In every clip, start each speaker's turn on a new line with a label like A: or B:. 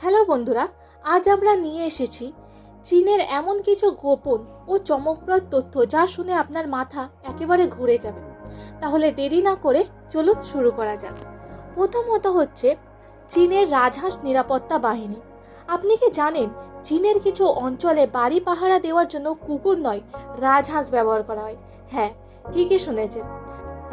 A: Hello বন্ধুরা, আজ আমরা নিয়ে এসেছি চীনের এমন কিছু গোপন ও চমকপ্রদ তথ্য যা শুনে আপনার মাথা একেবারে ঘুরে যাবে। তাহলে দেরি না করে চলুন শুরু করা যাক। প্রথমত হচ্ছে চীনের রাজহাঁস নিরাপত্তা বাহিনী। আপনি কি জানেন চীনের কিছু অঞ্চলে বাড়ি পাহারা দেওয়ার জন্য কুকুর নয়, রাজহাঁস ব্যবহার করা হয়? হ্যাঁ ঠিকই শুনেছেন।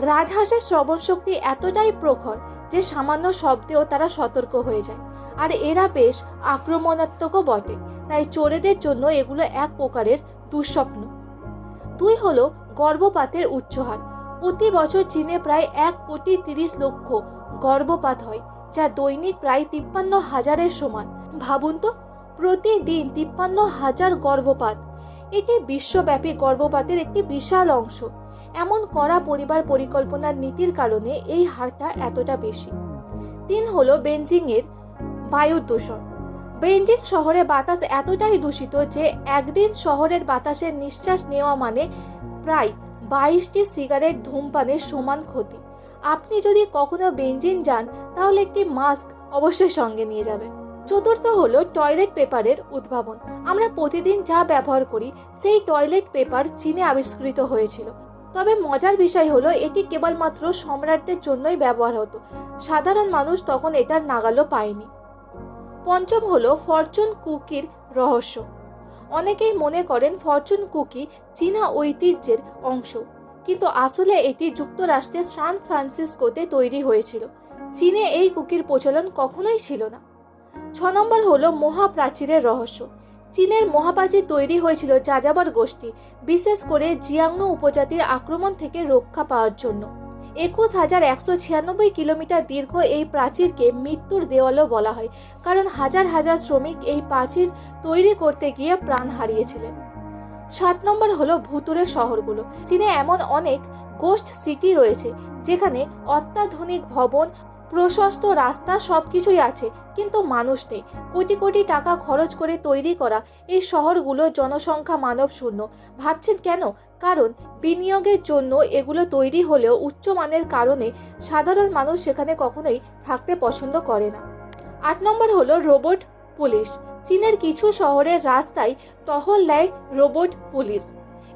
A: রাজহাঁসের শ্রবণ শক্তি এতটাই প্রখর যে সামান্য শব্দেও তারা সতর্ক হয়ে যায়। আর এরা বেশ আক্রমণাত্মকও বটে, তাই চোরেদের জন্য এগুলো এক প্রকারের দুঃস্বপ্ন। দুই হলো গর্ভপাতের উচ্চহার। প্রতি বছর চীনে প্রায় এক কোটি তিরিশ লক্ষ গর্ভপাত হয়, যা দৈনিক প্রায় তিপ্পান্ন হাজারের সমান। ভাবুন তো, প্রতিদিন তিপ্পান্ন হাজার গর্ভপাত। এটি বিশ্বব্যাপী গর্ভপাতের একটি বিশাল অংশ। এমন করা পরিবার পরিকল্পনার নীতির কারণে এই হারটা এতটা বেশি। তিন হলো বেঞ্জিং এর বায়ু দূষণ। বেঞ্জিং শহরে বাতাস এতটাই দূষিত যে একদিন শহরের বাতাসের নিঃশ্বাস নেওয়া মানে প্রায় বাইশটি সিগারেট ধূমপানের সমান ক্ষতি। আপনি যদি কখনো বেঞ্জিন যান, তাহলে একটি মাস্ক অবশ্যই সঙ্গে নিয়ে যাবেন। চতুর্থ হলো টয়লেট পেপারের উদ্ভাবন। আমরা প্রতিদিন যা ব্যবহার করি, সেই টয়লেট পেপার চীনে আবিষ্কৃত হয়েছিল। তবে মজার বিষয় হলো, এটি কেবলমাত্র সম্রাটদের জন্যই ব্যবহার হতো। সাধারণ মানুষ তখন এটার নাগালও পায়নি। পঞ্চম হলো ফরচুন কুকির রহস্য। অনেকেই মনে করেন ফরচুন কুকি চীনা ঐতিহ্যের অংশ, কিন্তু আসলে এটি যুক্তরাষ্ট্রের সান ফ্রান্সিসকোতে তৈরি হয়েছিল। চীনে এই কুকির প্রচলন কখনোই ছিল না। ছ নম্বর হলো মহাপ্রাচীরের রহস্য। চীনের মহাপ্রাচীর তৈরি হয়েছিল যাযাবর গোষ্ঠী, বিশেষ করে জিয়াংনু উপজাতির আক্রমণ থেকে রক্ষা পাওয়ার জন্য। একুশ হাজার একশো ছিয়ানব্বই কিলোমিটার দীর্ঘ এই প্রাচীরকে মৃত্যুর দেওয়ালও বলা হয়, কারণ হাজার হাজার শ্রমিক এই প্রাচীর তৈরি করতে গিয়ে প্রাণ হারিয়েছিলেন। সাত নম্বর হলো ভুতুরের শহরগুলো। চীনে এমন অনেক গোস্ট সিটি রয়েছে, যেখানে অত্যাধুনিক ভবন প্রশস্ত রাস্তা সব কিছুই আছে, কিন্তু মানুষ নেই। কোটি কোটি টাকা খরচ করে তৈরি করা এই শহরগুলো জনসংখ্যা মানব শূন্য ভাবছেন কেন? কারণ বিনিয়োগের জন্য এগুলো তৈরি হলেও উচ্চমানের কারণে সাধারণ মানুষ সেখানে কখনোই থাকতে পছন্দ করে না। আট নম্বর হলো রোবট পুলিশ। চীনের কিছু শহরের রাস্তায় টহল দেয় রোবট পুলিশ।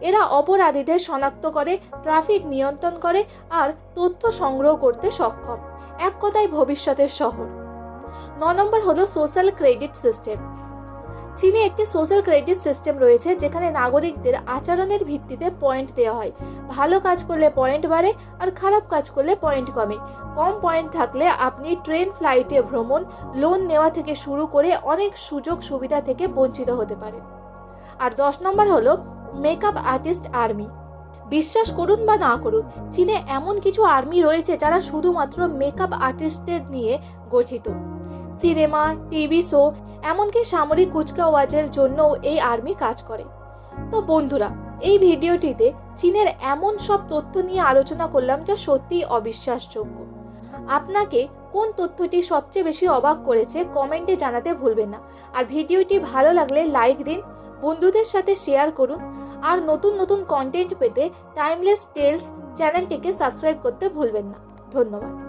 A: এরা অপরাধীদের শনাক্ত করে, ট্রাফিক নিয়ন্ত্রণ করে আর তথ্য সংগ্রহ করতে সক্ষম। এক কথায় ভবিষ্যতের শহর। ন নম্বর হলো সোশ্যাল ক্রেডিট সিস্টেম চীনে একটি সোশ্যাল ক্রেডিট সিস্টেম রয়েছে যেখানে নাগরিকদের আচরণের ভিত্তিতে পয়েন্ট দেওয়া হয়। ভালো কাজ করলে পয়েন্ট বাড়ে আর খারাপ কাজ করলে পয়েন্ট কমে। কম পয়েন্ট থাকলে আপনি ট্রেন ফ্লাইটে ভ্রমণ লোন নেওয়া থেকে শুরু করে অনেক সুযোগ সুবিধা থেকে বঞ্চিত হতে পারে আর দশ নম্বর হলো মেকআপ আর্টিস্ট আর্মি। বিশ্বাস করুন বা না করুন, চীনে এমন কিছু আর্মি রয়েছে যারা শুধুমাত্র মেকআপ আর্টিস্টদের নিয়ে গঠিত। সিনেমা, টিভি শো, এমনকি সামরিক কুচকাওয়াজের জন্যও এই আর্মি কাজ করে। তো বন্ধুরা, এই ভিডিওটিতে চীনের এমন সব তথ্য নিয়ে আলোচনা করলাম যা সত্যিই অবিশ্বাসযোগ্য। আপনাকে কোন তথ্যটি সবচেয়ে বেশি অবাক করেছে, কমেন্টে জানাতে ভুলবেন না। আর ভিডিওটি ভালো লাগলে লাইক দিন বন্ধুদের সাথে শেয়ার করুন আর নতুন নতুন কন্টেন্ট পেতে টাইমলেস টেলস চ্যানেলটিকে সাবস্ক্রাইব করতে ভুলবেন না। ধন্যবাদ।